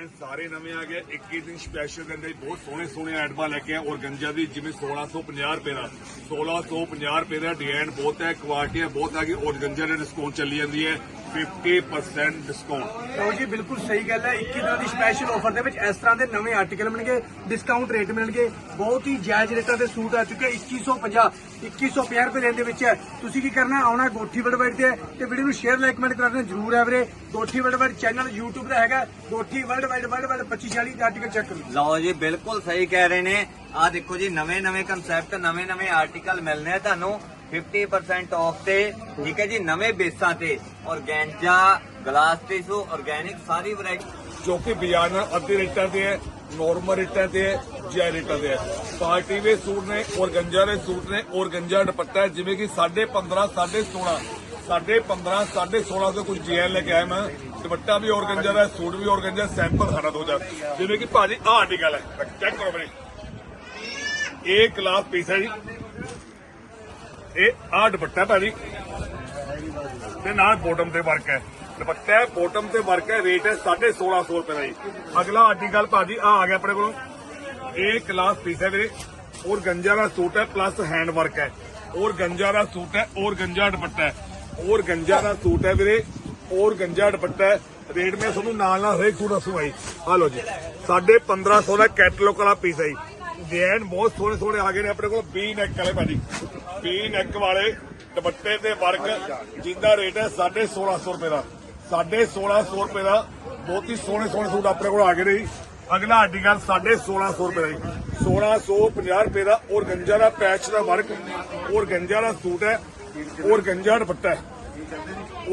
Design ਸਾਰੇ ਨਵੇਂ ਆ ਗਏ। 21 ਦਿਨ ਸਪੈਸ਼ਲ ਦੇ ਅੰਦਰ ਬਹੁਤ ਸੋਹਣੇ ਸੋਹਣੇ ਐਡਮਾ ਲੈ ਕੇ ਆਏ। ਔਰ ਗੰਜਾ ਦੀ ਜਿਵੇਂ 1650 ਰੁਪਏ ਦਾ। 1650 ਰੁਪਏ ਦਾ ਡਿਜ਼ਾਈਨ ਬਹੁਤ ਹੈ ਕੁਆਲਿਟੀ ਬਹੁਤ ਆ ਗਈ ਔਰਗੰਜਾ ਦੇ ਡਿਸਕਾਊਂਟ ਚੱਲੀ ਜਾਂਦੀ ਹੈ। 50% ਡਿਸਕਾਊਂਟ ਲਓ ਜੀ ਬਿਲਕੁਲ ਸਹੀ ਗੱਲ ਹੈ। 21 ਦਿਨਾਂ ਦੀ ਸਪੈਸ਼ਲ ਆਫਰ ਦੇ ਵਿੱਚ ਇਸ ਤਰ੍ਹਾਂ ਦੇ ਨਵੇਂ ਆਰਟੀਕਲ ਮਿਲਣਗੇ ਡਿਸਕਾਊਂਟ ਰੇਟ ਮਿਲਣਗੇ। ਬਹੁਤ ਹੀ ਜਾਇਜ਼ ਰੇਟਾਂ ਦੇ ਸੂਟ ਆ ਚੁੱਕੇ 2150 2150 ਰੁਪਏ ਰੇਂਜ ਦੇ ਵਿੱਚ ਹੈ। ਤੁਸੀਂ ਕੀ ਕਰਨਾ? ਆਉਣਾ ਗੋਠੀ ਵਰਲਡ ਤੇ। ਤੇ ਵੀਡੀਓ ਨੂੰ ਸ਼ੇਅਰ ਲਾਈਕ ਕਮੈਂਟ ਕਰਨਾ ਜ਼ਰੂਰ ਹੈ ਵੀਰੇ। ਗੋਠੀ ਵਰਲਡ ਚੈਨਲ YouTube ਦਾ ਹੈਗਾ। Gothi world wide world wide 2540 ਦੇ ਆਰਟੀਕਲ ਚੈੱਕ ਕਰੋ। ਲਓ ਜੀ ਬਿਲਕੁਲ ਸਹੀ ਕਹਿ ਰਹੇ ਨੇ। ਆ ਦੇਖੋ ਜੀ ਨਵੇਂ ਨਵੇਂ ਕਨਸੈਪਟ ਨਵੇਂ ਨਵੇਂ ਆਰਟੀਕਲ ਮਿਲਨੇ ਆ ਤੁਹਾਨੂੰ। 50% ਆਫ ਤੇ, ਠੀਕ ਹੈ ਜੀ, ਨਵੇਂ ਬੇਸਾਂ ਤੇ, ਔਰਗੈਂਜਾ, ਗਲਾਸ ਟਿਸ਼ੂ ਆਰਗੈਨਿਕ ਸਾਰੀ ਵੈਰਾਈਟੀ ਜੋ ਕਿ ਬਾਜ਼ਾਰ ਨਾਲ ਅੱਧੇ ਰੇਟਾਂ ਤੇ ਹੈ ਨਾਰਮਲ ਰੇਟਾਂ ਤੇ ਹੈ ਜਾਇਜ਼ ਰੇਟਾਂ ਤੇ ਹੈ। ਪਾਰਟੀ ਵੇ ਸੂਟ ਨੇ ਔਰ ਦੇ ਸੂਟ ਨੇ ਔਰ ਦੁਪੱਟਾ, ਜਿਵੇਂ ਕਿ 15.5 16.5 15.5 16.5 ਤੋਂ ਕੁਝ ਜੀਐਲ ਲੈ ਕੇ ਆਇਆ ਮੈਂ। ਦੁਪੱਟਾ ਵੀ ਔਰਗੰਜਾ ਦਾ, ਸੂਟ ਵੀ ਔਰ ਗੰਜਾ ਸੈਂਪਲ ਸਾਡਾ ਦੋ ਹਜ਼ਾਰ। ਜਿਵੇਂ ਕਿ ਭਾਜੀ, ਆਹ ਆਰਟੀਕਲ ਹੈ ਚੈੱਕ ਕਰੋ ਬਣੇ ਇਹ ਕਲਾਸ ਪੀਸ ਹੈ ਜੀ। ਇਹ ਆਹ ਦੁਪੱਟਾ ਭਾਜੀ। ਤੇ ਨਾਲ ਬੋਟਮ ਤੇ ਵਰਕ ਹੈ। ਦੁਪੱਟਾ ਬੋਟਮ ਤੇ ਵਰਕ ਹੈ ਰੇਟ ਹੈ 1650 ਰੁਪਏ ਦਾ ਜੀ। ਅਗਲਾ ਆਰਟੀਕਲ ਭਾਜੀ ਆ ਆ ਗਿਆ ਆਪਣੇ ਕੋਲ। ਇਹ ਕਲਾਸ ਪੀਸ ਹੈ ਵੀਰੇ। ਔਰ ਗੰਜਾ ਦਾ ਸੂਟ ਹੈ ਪਲੱਸ ਹੈਂਡ ਵਰਕ ਹੈ। ਔਰ ਗੰਜਾ ਦਾ ਸੂਟ ਹੈ, ਔਰ ਗੰਜਾ ਦੁਪੱਟਾ ਹੈ। ਔਰ ਗੰਜਾ ਦਾ ਸੂਟ ਹੈ ਵੀਰੇ, ਔਰ ਗੰਜਾ ਦੁਪੱਟਾ ਰੇਟ ਮੈਂ ਤੁਹਾਨੂੰ ਨਾਲ ਨਾਲ ਹਰੇਕ ਸੂਟ ਦੱਸੂਗਾ ਜੀ। ਆ ਲਓ ਜੀ 1550 ਦਾ ਕੈਟਲੌਗ ਵਾਲਾ ਪੀਸ ਹੈ ਜੀ। ਡਿਜ਼ਾਈਨ ਬਹੁਤ ਸੋਹਣੇ ਸੋਹਣੇ ਆ ਗਏ ਨੇ ਆਪਣੇ ਕੋਲ 20 ਨੈਕ ਵਾਲੇ ਭਾਜੀ। 20 ਨੈਕ ਵਾਲੇ ਦੁਪੱਟੇ ਤੇ ਵਰਕ ਜਿੰਦਾ ਰੇਟ ਹੈ 1650 ਰੁਪਏ ਦਾ। 1650 ਰੁਪਏ ਦਾ ਬਹੁਤ ਹੀ ਸੋਹਣੇ ਸੋਹਣੇ ਸੂਟ ਆਪਣੇ ਕੋਲ ਆ ਗਏ ਨੇ ਜੀ। ਅਗਲਾ ਆਰਟੀਕਲ 1650 ਰੁਪਏ ਦਾ ਜੀ। 1650 ਰੁਪਏ ਦਾ ਔਰ ਗੰਜਾ ਦਾ ਪੈਚ ਦਾ ਵਰਕ ਔਰ ਗੰਜਾ ਦਾ ਸੂਟ ਹੈ ਔਰ ਗੰਜਾ ਦੁਪੱਟਾ ਹੈ।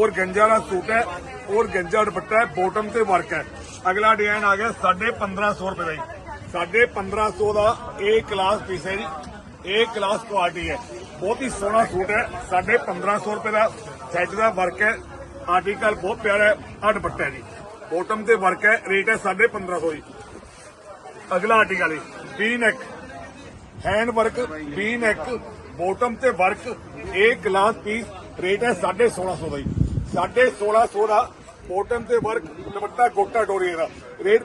ਔਰ ਗੰਜਾ ਦਾ ਸੂਟ ਹੈ ਔਰ ਗੰਜਾ ਦੁਪੱਟਾ ਹੈ ਬੋਟਮ ਤੇ ਵਰਕ ਹੈ। ਅਗਲਾ ਡਿਜ਼ਾਈਨ ਆ ਗਿਆ 1550 ਰੁਪਏ ਦਾ ਜੀ। 1550 ਦਾ ਇਹ ਕਲਾਸ ਪੀਸ ਹੈ ਜੀ। ਇਹ ਕਲਾਸ ਕੁਆਲਿਟੀ ਹੈ। ਬਹੁਤ ਹੀ ਸੋਹਣਾ ਸੂਟ ਹੈ। 1550 ਰੁਪਏ ਦਾ ਸੈਟ ਦਾ ਵਰਕ ਹੈ। ਆਰਟੀਕਲ ਬਹੁਤ ਪਿਆਰਾ ਹੈ। ਆ ਦੁਪੱਟਾ ਜੀ। ਬੋਟਮ ਤੇ ਵਰਕ ਹੈ। ਰੇਟ ਹੈ 1550 ਜੀ। ਅਗਲਾ ਆਰਟੀਕਲ ਹੈ V neck hand work V neck bottom ਤੇ ਵਰਕ ਇਹ ਗਲਾਸ ਪੀਸ ਰੇਟ ਹੈ 1650 ਦਾ ਜੀ। 1650 ਦਾ ਬੋਟਮ ਤੇ ਵਰਕ ਦੁਪੱਟਾ ਗੋਟਾ ਡੋਰੀ ਦਾ। ਰੇਟ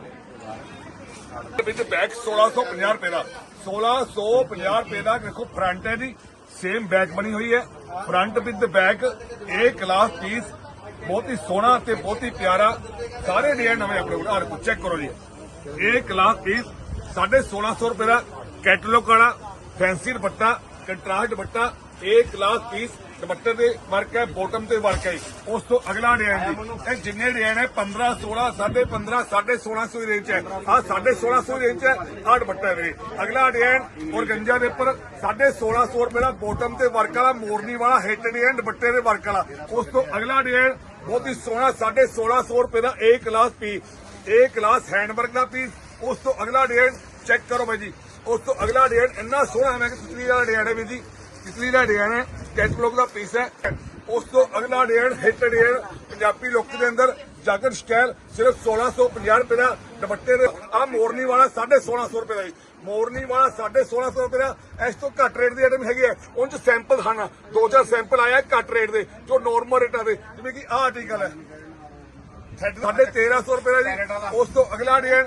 ਵਿੱਚ ਬੈਕ 1650 ਰੁਪਏ ਦਾ 1650 ਰੁਪਏ ਦਾ ਦੇਖੋ ਫਰੰਟ ਹੈ ਜੀ ਸੇਮ ਬੈਕ ਬਣੀ ਹੋਈ ਹੈ। ਫਰੰਟ ਵਿਦ ਬੈਗ ਇਹ ਕਲਾਸ ਪੀਸ ਬਹੁਤ ਹੀ ਸੋਹਣਾ ਤੇ ਬਹੁਤ ਹੀ ਪਿਆਰਾ, ਸਾਰੇ ਡਿਜ਼ਾਈਨ ਨਵੇਂ ਆਪਣੇ ਕੋਲ ਆਰ ਚੈੱਕ ਕਰੋ ਜੀ। ਇਹ ਕਲਾਸ ਪੀਸ 1650 ਰੁਪਏ ਦਾ ਕੈਟਲੌਗ ਵਾਲਾ ਫੈਂਸੀ ਦੁਪੱਟਾ ਕੰਟਰਾਸਟ ਦੁਪੱਟਾ ਇਹ ਕਲਾਸ ਪੀਸ ਦੁਪੱਟੇ ਦੇ ਵਰਕ ਹੈ ਬੋਟਮ ਤੇ ਵਰਕ ਹੈ ਉਸ ਤੋਂ ਅਗਲਾ ਡਿਜ਼ਾਈਨ ਜੀ। ਇਹ ਜਿੰਨੇ ਡਿਜ਼ਾਈਨ ਹੈ 15 16 15.5 1650 ਦੀ ਰੇਂਜ ਹੈ। ਆ 1650 ਦੀ ਰੇਂਜ ਹੈ ਆ ਦੁਪੱਟਾ ਹੈ ਵੀਰੇ। ਅਗਲਾ ਡਿਜ਼ਾਈਨ ਔਰ ਗੰਜਾ ਦੇ ਉੱਪਰ 1650 ਰੁਪਏ ਦਾ ਬੋਟਮ ਤੇ ਵਰਕ ਵਾਲਾ, ਮੋਰਨੀ ਵਾਲਾ ਹਿੱਟ ਡਿਜ਼ਾਈਨ ਦੁਪੱਟੇ ਦੇ ਵਰਕ ਵਾਲਾ। ਉਸ ਤੋਂ ਅਗਲਾ ਡਿਜ਼ਾਈਨ ਬਹੁਤ ਹੀ ਸੋਹਣਾ 1650 ਰੁਪਏ ਦਾ ਇਹ ਕਲਾਸ ਪੀਸ ਇਹ ਕਲਾਸ ਹੈਂਡਵਰਕ ਦਾ ਪੀਸ ਉਸ ਤੋਂ ਅਗਲਾ ਡਿਜ਼ਾਈਨ ਚੈੱਕ ਕਰੋ ਬਾਈ ਜੀ। ਉਸ ਤੋਂ ਅਗਲਾ ਡਿਜ਼ਾਈਨ ਇੰਨਾ ਸੋਹਣਾ ਹੈ, ਮੈਂ ਕਿ ਤਿਤਲੀ ਵਾਲਾ ਡਿਜ਼ਾਈਨ ਹੈ ਵੀਰ ਜੀ। ਤਿਤਲੀ ਦਾ ਡਿਜ਼ਾਈਨ ਹੈ ਕੈਟਲੌਗ ਦਾ ਪੀਸ ਹੈ। ਉਸ ਤੋਂ ਅਗਲਾ design hit design Punjabi look ਦੇ ਅੰਦਰ ਜਾਗਰ ਸਟਾਈਲ ਸਿਰਫ 1650 ਰੁਪਏ ਦਾ ਦੁਪੱਟੇ ਦੇ ਆ ਮੋਰਨੀ ਵਾਲਾ 1650 ਰੁਪਏ ਦਾ ਜੀ। ਮੋਰਨੀ ਵਾਲਾ 1650 ਰੁਪਏ ਦਾ। ਇਸ ਤੋਂ ਘੱਟ ਰੇਟ ਦੀ ਆਈਟਮ ਹੈਗੀ ਹੈ। ਉਹ ਚ ਸੈਂਪਲ ਹਨ ਦੋ ਚਾਰ ਸੈਂਪਲ ਆਇਆ ਘੱਟ ਰੇਟ ਦੇ, ਜੋ ਨਾਰਮਲ ਰੇਟਾਂ ਦੇ। ਜਿਵੇਂ ਕਿ ਆਹ ਆਰਟੀਕਲ ਹੈ। ਸਾਢੇ 1300 ਰੁਪਏ ਦਾ ਜੀ। ਉਸ ਤੋਂ ਅਗਲਾ ਡਿਜ਼ਾਈਨ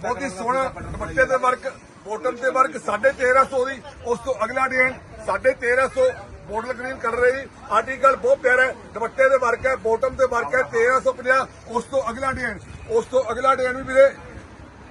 ਬਹੁਤ ਹੀ ਸੋਹਣਾ ਦੁਪੱਟੇ ਤੇ ਵਰਕ ਬੋਟਮ ਤੇ ਵਰਕ 1350 ਦੀ। ਉਸ ਤੋਂ ਅਗਲਾ ਡਿਜ਼ਾਈਨ 1350 ਬੋਟਲ ਗ੍ਰੀਨ ਕਰ ਰਹੀ ਆਰਟੀਕਲ ਬਹੁਤ ਪਿਆਰਾ ਹੈ। ਦੁਪੱਟੇ ਤੇ ਵਰਕ ਹੈ ਬੋਟਮ ਤੇ ਵਰਕ ਹੈ 1350 ਉਸ ਤੋਂ ਅਗਲਾ ਡਿਜ਼ਾਈਨ ਉਸ ਤੋਂ ਅਗਲਾ ਡਿਜ਼ਾਈਨ ਵੀ ਵੀਰੇ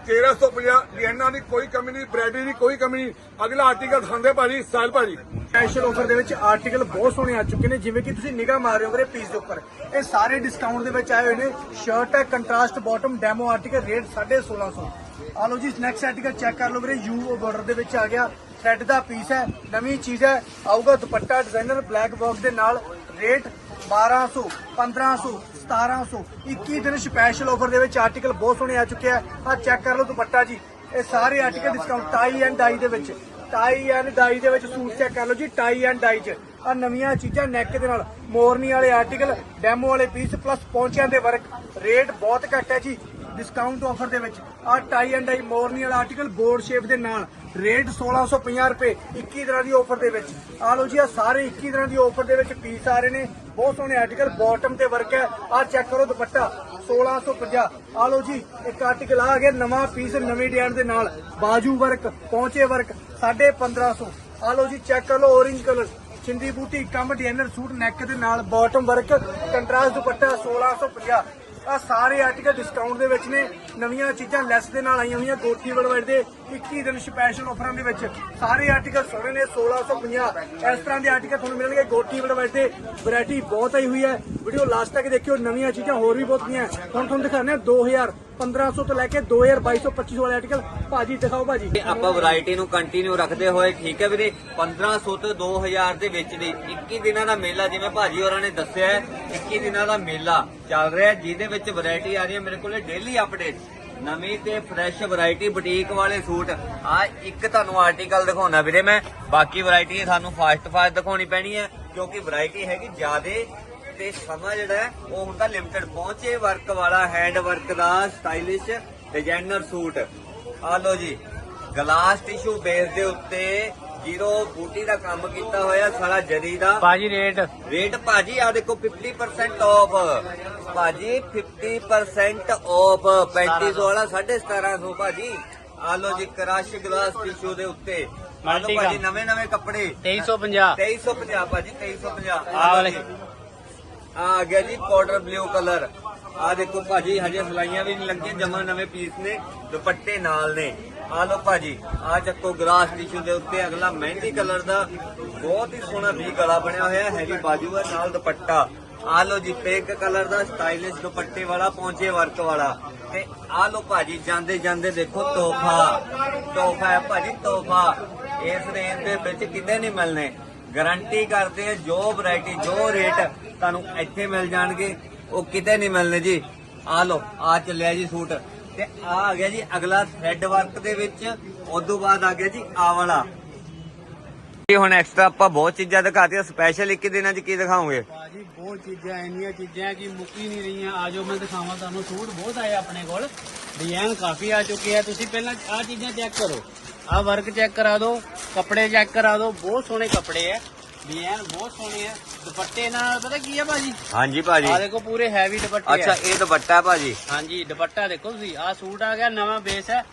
1350 ਡਿਜ਼ਾਈਨਾਂ ਦੀ ਕੋਈ ਕਮੀ ਨਹੀਂ ਬ੍ਰੈਡੀ ਦੀ ਕੋਈ ਕਮੀ ਨਹੀਂ। ਅਗਲਾ ਆਰਟੀਕਲ ਦਿਖਾਉਂਦੇ ਭਾਜੀ ਸਾਹਿਲ ਭਾਜੀ। ਸਪੈਸ਼ਲ ਆਫਰ ਦੇ ਵਿੱਚ ਆਰਟੀਕਲ ਬਹੁਤ ਸੋਹਣੇ ਆ ਚੁੱਕੇ ਨੇ, ਜਿਵੇਂ ਕਿ ਤੁਸੀਂ ਨਿਗਾਹ ਮਾਰ ਰਹੇ ਹੋ ਵੀਰੇ ਪੀਸ ਦੇ ਉੱਪਰ। ਇਹ ਸਾਰੇ ਡਿਸਕਾਊਂਟ ਦੇ ਵਿੱਚ ਆਏ ਹੋਏ ਨੇ। ਸ਼ਰਟ ਹੈ contrast bottom demo article rate 1650 ਆ ਲਓ ਜੀ ਨੈਕਸਟ ਆਰਟੀਕਲ ਚੈੱਕ ਕਰ ਲਓ ਵੀਰੇ ਯੂ ਬਾਰਡਰ ਦੇ ਵਿੱਚ ਆ ਗਿਆ। ਥ੍ਰੈਡ ਦਾ ਪੀਸ ਹੈ, ਨਵੀਂ ਚੀਜ਼ ਹੈ, ਆਊਗਾ ਦੁਪੱਟਾ ਡਿਜ਼ਾਈਨਰ ਬਲੈਕ ਬਾਕਸ ਦੇ ਨਾਲ ਰੇਟ 1200 1500 1700 21 ਦਿਨ ਸਪੈਸ਼ਲ ਆਫਰ ਦੇ ਵਿੱਚ ਆਰਟੀਕਲ ਬਹੁਤ ਸੋਹਣੇ ਆ ਚੁੱਕੇ ਆ। ਆ ਚੈੱਕ ਕਰ ਲਓ ਦੁਪੱਟਾ ਜੀ, ਇਹ ਸਾਰੇ article discount tie and dye ਦੇ ਵਿੱਚ। ਟਾਈ ਐਂਡ ਡਾਈ ਦੇ ਵਿੱਚ ਸੂਟ ਚੈੱਕ ਕਰ ਲਓ ਜੀ ਟਾਈ ਐਂਡ ਡਾਈ 'ਚ। ਆ ਨਵੀਆਂ ਚੀਜ਼ਾਂ ਨੈਕ ਦੇ ਨਾਲ, ਮੋਰਨੀ ਵਾਲੇ ਆਰਟੀਕਲ ਡੈਮੋ ਵਾਲੇ ਪੀਸ ਪਲੱਸ ਪਹੁੰਚਿਆਂ ਦੇ ਵਰਕ ਰੇਟ ਬਹੁਤ ਘੱਟ ਹੈ ਜੀ ਡਿਸਕਾਊਂਟ ਆਫਰ ਦੇ ਵਿੱਚ ਆ ਟਾਈ ਐਂਡ ਡਾਈ ਮੋਰਨੀ ਵਾਲਾ ਆਰਟੀਕਲ ਬੋਰਡ ਸ਼ੇਪ ਦੇ ਨਾਲ ਰੇਟ 1650 ਰੁਪਏ 21 ਦਿਨਾਂ ਦੀ ਆਫਰ ਦੇ ਵਿੱਚ। ਆ ਲਓ ਜੀ ਆ ਸਾਰੇ 21 ਦਿਨਾਂ ਦੀ ਆਫਰ ਦੇ ਵਿੱਚ ਪੀਸ ਆ ਰਹੇ ਨੇ। ਬਹੁਤ ਸੋਹਣੇ ਆਰਟੀਕਲ ਬਾਟਮ ਤੇ ਵਰਕ ਹੈ। ਆ ਚੈੱਕ ਕਰੋ ਦੁਪੱਟਾ 1650 ਆ ਲਓ ਜੀ, ਇੱਕ ਆਰਟੀਕਲ ਆ ਗਿਆ ਨਵਾਂ ਪੀਸ ਨਵੇਂ ਡਿਜ਼ਾਈਨ ਦੇ ਨਾਲ। ਬਾਜੂ ਵਰਕ ਪੌਂਚੇ ਵਰਕ 1550 ਆ ਲਓ ਜੀ ਚੈੱਕ ਕਰ ਲਓ, orange ਕਲਰ ਚਿੰਦੀ ਬੂਟੀ, ਕੰਮ ਡਿਜ਼ਾਈਨਰ ਸੂਟ ਨੈਕ ਦੇ ਨਾਲ ਬਾਟਮ ਵਰਕ ਕੰਟਰਾਸਟ ਦੁਪੱਟਾ 1650 ਆ ਸਾਰੇ ਆਰਟੀਕਲ ਡਿਸਕਾਊਂਟ ਦੇ ਵਿੱਚ ਨੇ, ਨਵੀਆਂ ਚੀਜ਼ਾਂ ਲੈਸ ਦੇ ਨਾਲ ਆਈਆਂ ਹੋਈਆਂ ਗੋਠੀ ਵੜਵੜ ਦੇ। 21 ਦਿਨ ਸਪੈਸ਼ਲ ਆਫਰਾਂ ਦੇ ਵਿੱਚ ਸਾਰੇ ਆਰਟੀਕਲ ਸੋਹਣੇ ਨੇ 1650 ਇਸ ਤਰ੍ਹਾਂ ਦੇ ਆਰਟੀਕਲ ਤੁਹਾਨੂੰ ਮਿਲਣਗੇ। ਗੋਠੀ ਵੜਵੜ ਦੇ ਵੈਰਾਈਟੀ ਬਹੁਤ ਆਈ ਹੋਈ ਹੈ। ਵੀਡੀਓ ਲਾਸਟ ਤੱਕ ਦੇਖਿਓ, ਨਵੀਆਂ ਚੀਜ਼ਾਂ ਹੋਰ ਵੀ ਬਹੁਤ ਪਈਆਂ ਹੁਣ ਤੁਹਾਨੂੰ ਦਿਖਾਉਂਦੇ ਹਾਂ 2000 1500 ਤੋਂ ਲੈ ਕੇ 2200 2500 ਵਾਲੇ ਆਰਟੀਕਲ ਭਾਜੀ, ਦਿਖਾਓ ਭਾਜੀ। ਤੇ ਆਪਾਂ ਵੈਰਾਈਟੀ ਨੂੰ ਕੰਟੀਨਿਊ ਰੱਖਦੇ ਹੋਏ, ਠੀਕ ਹੈ ਵੀਰੇ? 1500 ਤੋਂ 2000 ਦੇ ਵਿੱਚ ਦੀ 21 ਦਿਨਾਂ ਦਾ ਮੇਲਾ, ਜਿਵੇਂ ਭਾਜੀ ਹੋਰਾਂ ਨੇ ਦੱਸਿਆ ਹੈ 21 ਦਿਨਾਂ ਦਾ ਮੇਲਾ ਚੱਲ ਰਿਹਾ ਜਿਹਦੇ ਵਿੱਚ ਵੈਰਾਈਟੀ ਆ ਰਹੀ ਹੈ। ਮੇਰੇ ਕੋਲੇ ਡੇਲੀ ਅਪਡੇਟ ਨਵੀਂ ਤੇ ਫਰੈਸ਼ ਵੈਰਾਈਟੀ ਬੁਟੀਕ ਵਾਲੇ ਸੂਟ। ਆ ਇੱਕ ਤੁਹਾਨੂੰ ਆਰਟੀਕਲ ਦਿਖਾਉਣਾ ਵੀਰੇ ਮੈਂ। ਬਾਕੀ ਵੈਰਾਈਟੀ ਤੁਹਾਨੂੰ ਫਾਸਟ ਫਾਸਟ ਦਿਖਾਉਣੀ ਪੈਣੀ ਹੈ, ਕਿਉਂਕਿ ਵੈਰਾਈਟੀ ਹੈਗੀ ਜ਼ਿਆਦੇ ਤੇ ਸਮਾਂ ਜਿਹੜਾ ਉਹ ਹੁੰਦਾ ਲਿਮਟਿਡ ਪਹੁੰਚੇ ਵਰਕ ਵਾਲਾ ਹੈਂਡ ਵਰਕ ਦਾ ਸਟਾਈਲਿਸ਼ ਡਿਜ਼ਾਈਨਰ ਸੂਟ। ਆ ਲੋ ਜੀ ਗਲਾਸ ਟਿਸ਼ੂ ਬੇਸ ਦੇ ਉੱਤੇ ਜ਼ੀਰੋ ਬੂਟੀ ਦਾ ਕੰਮ ਕੀਤਾ ਹੋਇਆ ਸਾਰਾ ਜਰੀ ਦਾ। ਬਾਜੀ ਰੇਟ ਰੇਟ ਭਾਜੀ ਆ ਦੇਖੋ 50% ਆਫ ਭਾਜੀ 50% ਆਫ 3500 ਵਾਲਾ 1750 ਭਾਜੀ। ਆ ਲੋ ਜੀ ਕਰਾਸ਼ ਗਲਾਸ ਟਿਸ਼ੂ ਦੇ ਉੱਤੇ। ਆ। ਲੋ ਭਾਜੀ। ਨਵੇਂ ਨਵੇਂ ਕੱਪੜੇ। 2350 2350 ਭਾਜੀ 2350 ਆਹ ਵਾਲੇ। ਆ ਆ ਗਿਆ ਜੀ ਪਾਊਡਰ ਬਲੂ ਕਲਰ ਆ ਦੇਖੋ ਭਾਜੀ, ਹਜੇ ਸਲਾਈਆਂ ਵੀ ਨਹੀਂ ਲੱਗੀਆਂ, ਜਮਾ ਨਵੇਂ ਪੀਸ ਨੇ, ਦੁਪੱਟੇ ਨਾਲ ਨੇ। ਆ ਲੋ ਭਾਜੀ ਆ ਚੱਕੋ ਗਲਾਸ ਟਿਸ਼ੂ ਦੇ ਉੱਤੇ, ਅਗਲਾ ਮਹਿੰਦੀ ਕਲਰ ਦਾ ਬਹੁਤ ਹੀ ਸੋਹਣਾ ਵੀ ਗਲਾ ਬਣਿਆ ਹੋਇਆ ਹੈਵੀ ਬਾਜੂ ਹੈ, ਨਾਲ ਦੁਪੱਟਾ। ਆ ਲੋ ਜੀ ਪਿੰਕ ਕਲਰ ਦਾ ਸਟਾਈਲਿਸ਼ ਦੁਪੱਟੇ ਵਾਲਾ, ਪੌਂਚੇ ਵਰਕ ਵਾਲਾ। ਤੇ ਆ ਲੋ ਭਾਜੀ, ਜਾਂਦੇ ਜਾਂਦੇ ਦੇਖੋ ਤੋਹਫਾ। ਤੋਹਫਾ ਹੈ ਭਾਜੀ, ਤੋਹਫਾ। ਇਸ ਰੇਂਜ ਦੇ ਵਿੱਚ ਕਿਤੇ ਨਹੀਂ ਮਿਲਨੇ ਗਾਰੰਟੀ ਕਰਦੇ ਆ, ਜੋ ਵੈਰਾਈਟੀ ਜੋ ਰੇਟ ਤੁਹਾਨੂੰ ਇੱਥੇ ਮਿਲ ਜਾਣਗੇ। ਉਹ ਕਿਤੇ ਨਹੀਂ ਮਿਲਨੇ ਜੀ। ਆ ਲੋ ਆ ਚੱਲਿਆ ਜੀ ਸੂਟ। ਤੇ ਆ ਆ ਗਿਆ ਜੀ ਅਗਲਾ ਥ੍ਰੈਡ ਵਰਕ ਦੇ ਵਿੱਚ। ਉਦੋਂ ਬਾਅਦ ਆ ਗਿਆ ਜੀ ਆ ਵਾਲਾ। ਜੀ ਹੁਣ ਐਕਸਟਰਾ ਆਪਾਂ ਬਹੁਤ ਚੀਜ਼ਾਂ ਦਿਖਾਤੀਆਂ। ਸਪੈਸ਼ਲ ਇੱਕ ਦਿਨਾਂ 'ਚ ਕੀ ਦਿਖਾਉਂਗੇ ਬਾਜੀ ਬਹੁਤ ਚੀਜ਼ਾਂ, ਇੰਨੀਆਂ ਚੀਜ਼ਾਂ ਕਿ ਮੁੱਕੀ ਨਹੀਂ ਰਹੀਆਂ। ਆਜੋ ਮੈਂ ਦਿਖਾਵਾਂ ਤੁਹਾਨੂੰ ਸੂਟ। ਬਹੁਤ ਆਏ ਆਪਣੇ ਕੋਲ। ਡਿਜ਼ਾਈਨ ਕਾਫੀ ਆ ਚੁੱਕੇ ਆ। ਤੁਸੀਂ ਪਹਿਲਾਂ ਆ ਚੀਜ਼ਾਂ ਚੈੱਕ ਕਰੋ। ਆ ਵਰਕ ਚੈੱਕ ਕਰਾ ਦਿਓ, ਕੱਪੜੇ ਚੈੱਕ ਕਰਾ ਦਿਓ। ਬਹੁਤ ਸੋਹਣੇ ਕੱਪੜੇ ਆ। ਡਿਜ਼ਾਈਨ ਬਹੁਤ ਸੋਹਣੇ ਆ। ਦੁਪੱਟੇ ਨਾਲ ਪਤਾ ਕੀ ਆ ਬਾਜੀ ਹਾਂਜੀ ਭਾਜੀ। ਆ ਦੇਖੋ ਪੂਰੇ ਹੈਵੀ ਦੁਪੱਟੇ ਅੱਛਾ ਆ ਇਹ ਦੁਪੱਟਾ ਭਾਜੀ। ਹਾਂਜੀ ਦੁਪੱਟਾ ਦੇਖੋ ਤੁਸੀਂ। ਆ ਸੂਟ ਆ ਗਿਆ ਨਵਾਂ ਬੇਸ ਹੈ।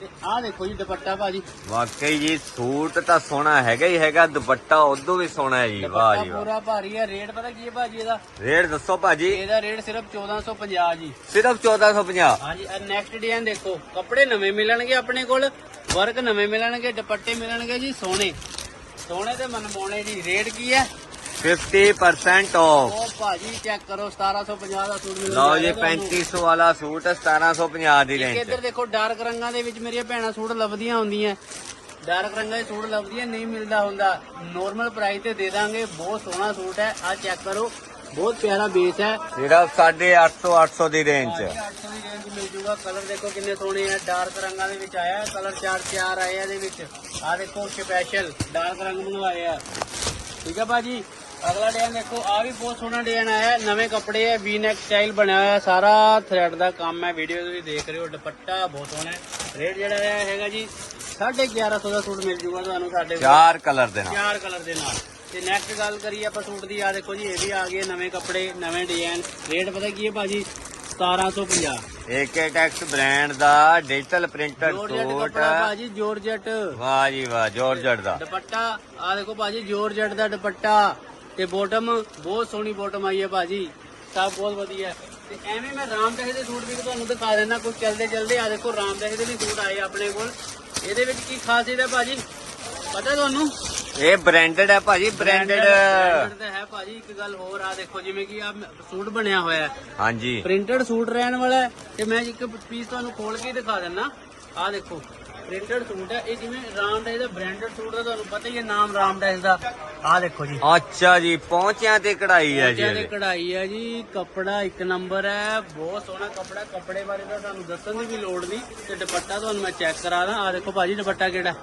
ਤੇ ਆ ਦੇਖੋ ਜੀ ਦੁਪੱਟਾ ਬਾਜੀ ਵਾਕਈ ਜੀ ਸੂਟ ਤਾਂ ਸੋਹਣਾ ਹੈਗਾ ਹੀ ਹੈਗਾ ਦੁਪੱਟਾ ਉਦੋਂ ਵੀ ਸੋਹਣਾ ਹੈ ਜੀ ਵਾਹ ਦੁਪੱਟਾ ਜੀ ਵਾਹ। ਪੂਰਾ ਭਾਰੀ ਹੈ ਰੇਟ ਪਤਾ ਕੀ ਹੈ ਬਾਜੀ ਇਹਦਾ? ਰੇਟ ਦੱਸੋ ਭਾਜੀ। ਇਹਦਾ ਰੇਟ ਸਿਰਫ 1450 ਜੀ। ਸਿਰਫ 1450 ਹਾਂਜੀ ਇਹ ਨੈਕਸਟ ਡਿਜ਼ਾਈਨ ਦੇਖੋ। ਕੱਪੜੇ ਨਵੇਂ ਮਿਲਣਗੇ ਆਪਣੇ ਕੋਲ ਵਰਕ ਨਵੇਂ ਮਿਲਣਗੇ ਦੁਪੱਟੇ ਮਿਲਣਗੇ ਜੀ ਸੋਹਣੇ। ਸੋਹਣੇ ਤੇ ਮਨਮੋਹਣੇ ਜੀ ਰੇਟ ਕੀ ਹੈ? 50% ਆਫ ਉਹ ਭਾਜੀ ਚੈੱਕ ਕਰੋ 1750 ਦਾ ਸੂਟ ਮਿਲੂਗਾ। ਲਓ ਜੀ 3500 ਵਾਲਾ ਸੂਟ 1750 ਦੀ ਰੇਂਜ ਇੱਧਰ ਦੇਖੋ ਡਾਰਕ ਰੰਗਾਂ ਦੇ ਵਿੱਚ ਮੇਰੀਆਂ ਭੈਣਾਂ ਸੂਟ ਲੱਭਦੀਆਂ ਹੁੰਦੀਆਂ। ਡਾਰਕ ਰੰਗਾਂ ਦੇ ਸੂਟ ਲੱਭਦੀਆਂ ਨਹੀਂ ਮਿਲਦਾ ਹੁੰਦਾ। ਨੋਰਮਲ ਪ੍ਰਾਈਸ ਤੇ ਦੇ ਦਾਂਗੇ ਬਹੁਤ ਸੋਹਣਾ ਸੂਟ ਹੈ। ਆ ਚੈੱਕ ਕਰੋ। ਬਹੁਤ ਪਿਆਰਾ ਬੇਸ ਹੈ। ਸਿਰਫ 850 800 ਦੀ ਰੇਂਜ ਚ 800 ਦੀ ਰੇਂਜ ਮਿਲ ਜੂਗਾ। ਕਲਰ ਦੇਖੋ ਕਿੰਨੇ ਸੋਹਣੇ ਆ। ਡਾਰਕ ਰੰਗਾਂ ਦੇ ਵਿੱਚ ਆਇਆ। ਕਲਰ ਚਾਰ ਚਾਰ ਆਏ ਆ ਇਹਦੇ ਵਿੱਚ। ਆ ਦੇਖੋ ਸਪੈਸ਼ਲ ਡਾਰਕ ਰੰਗ ਬਣਵਾਏ ਆ। ਠੀਕ ਆ ਭਾਜੀ? ਅਗਲਾ ਡਿਜ਼ਾਈਨ ਦੇਖੋ ਆ ਵੀ ਬਹੁਤ ਸੋਹਣਾ ਡਿਜ਼ਾਈਨ ਆਇਆ। ਨਵੇਂ ਕੱਪੜੇ ਹੈ ਵੀ ਨੈਕ ਸਟਾਈਲ ਬਣਿਆ ਹੋਇਆ। ਸਾਰਾ ਥ੍ਰੈਡ ਦਾ ਕੰਮ ਹੈ। ਵੀਡੀਓ ਤੁਸੀਂ ਦੇਖ ਰਹੇ ਹੋ ਦੁਪੱਟਾ ਬਹੁਤ ਸੋਹਣਾ ਹੈ। ਰੇਟ ਜਿਹੜਾ ਹੈਗਾ ਜੀ 1150 ਦਾ ਸੂਟ ਮਿਲ ਜੂਗਾ ਤੁਹਾਨੂੰ ਸਾਡੇ। ਚਾਰ ਕਲਰ ਦੇ ਨਾਲ। ਚਾਰ ਕਲਰ ਦੇ ਨਾਲ। ਤੇ ਨੈਕਸਟ ਗੱਲ ਕਰੀਏ ਆਪਾਂ ਸੂਟ ਦੀ ਆ ਦੇਖੋ ਜੀ ਇਹ ਵੀ ਆ ਗਏ ਨਵੇਂ ਕੱਪੜੇ ਨਵੇਂ ਡਿਜ਼ਾਈਨ ਰੇਟ ਪਤਾ ਕੀ ਹੈ ਭਾਜੀ? 1750 ਏਕੇ ਟੈਕਸ ਬ੍ਰਾਂਡ ਦਾ ਡਿਜੀਟਲ ਪ੍ਰਿੰਟਡ ਕੱਪੜਾ ਭਾਜੀ ਜੋਰਜਟ ਵਾਹ ਜੀ ਵਾਹ ਜੋਰਜਟ ਦਾ। ਦੁਪੱਟਾ ਆ ਦੇਖੋ ਭਾਜੀ ਜੋਰਜਟ ਦਾ ਦੁਪੱਟਾ। ਤੇ ਬੋਟਮ ਬਹੁਤ ਸੋਹਣੀ ਬੋਟਮ ਆਈ ਹੈ ਭਾਜੀ। ਸਭ ਬਹੁਤ ਵਧੀਆ। ਤੇ ਐਵੇਂ ਮੈਂ ਰਾਮਦਾਸ ਦੇ ਸੂਟ ਵੀ ਤੁਹਾਨੂੰ ਦਿਖਾ ਦਿੰਦਾ ਕੁਝ ਚਲਦੇ ਚਲਦੇ ਆ ਦੇਖੋ ਰਾਮਦਾਸ ਦੇ ਵੀ ਸੂਟ ਆਏ ਆਪਣੇ ਕੋਲ। ਇਹਦੇ ਵਿੱਚ ਕੀ ਖਾਸੀਅਤ ਹੈ ਭਾਜੀ? ਪਤਾ ਤੁਹਾਨੂੰ? ਇਹ ਬ੍ਰਾਂਡਡ ਹੈ ਭਾਜੀ ਬ੍ਰਾਂਡਡ branded ਤਾਂ ਹੈ ਭਾਜੀ ਇੱਕ ਗੱਲ ਹੋਰ ਆ ਦੇਖੋ ਜਿਵੇਂ ਕਿ ਆ ਸੂਟ ਬਣਿਆ ਹੋਇਆ ਹੈ। ਹਾਂਜੀ। ਪ੍ਰਿੰਟਡ ਸੂਟ ਰਹਿਣ ਵਾਲਾ ਹੈ। ਤੇ ਮੈਂ ਇੱਕ ਪੀਸ ਤੁਹਾਨੂੰ ਖੋਲ ਕੇ ਹੀ ਦਿਖਾ ਦਿੰਦਾ। ਆ ਦੇਖੋ ਪ੍ਰਿੰਟਡ ਸੂਟ ਹੈ। ਇਹ ਜਿਵੇਂ ਰਾਮਦਾਸ ਦਾ ਬ੍ਰਾਂਡਡ ਸੂਟ ਦਾ ਤੁਹਾਨੂੰ ਪਤਾ ਹੀ ਹੈ ਨਾਮ ਰਾਮਦਾਸ ਦਾ। ਆ ਦੇਖੋ ਜੀ। ਅੱਛਾ ਜੀ ਪਹੁੰਚਿਆਂ ਤੇ ਕਢਾਈ ਹੈ ਜੀ ਇਹਦੇ। ਕਢਾਈ ਹੈ ਜੀ। ਕੱਪੜਾ ਇੱਕ ਨੰਬਰ ਹੈ। ਬਹੁਤ ਸੋਹਣਾ ਕੱਪੜਾ ਕੱਪੜੇ ਬਾਰੇ ਤਾਂ ਤੁਹਾਨੂੰ ਦੱਸਣ ਦੀ ਵੀ ਲੋੜ ਨਹੀਂ। ਤੇ ਦੁਪੱਟਾ ਤੁਹਾਨੂੰ ਮੈਂ ਚੈੱਕ ਕਰਾ ਦਾਂ। ਆ ਦੇਖੋ ਭਾਜੀ ਦੁਪੱਟਾ ਕਿਹੜਾ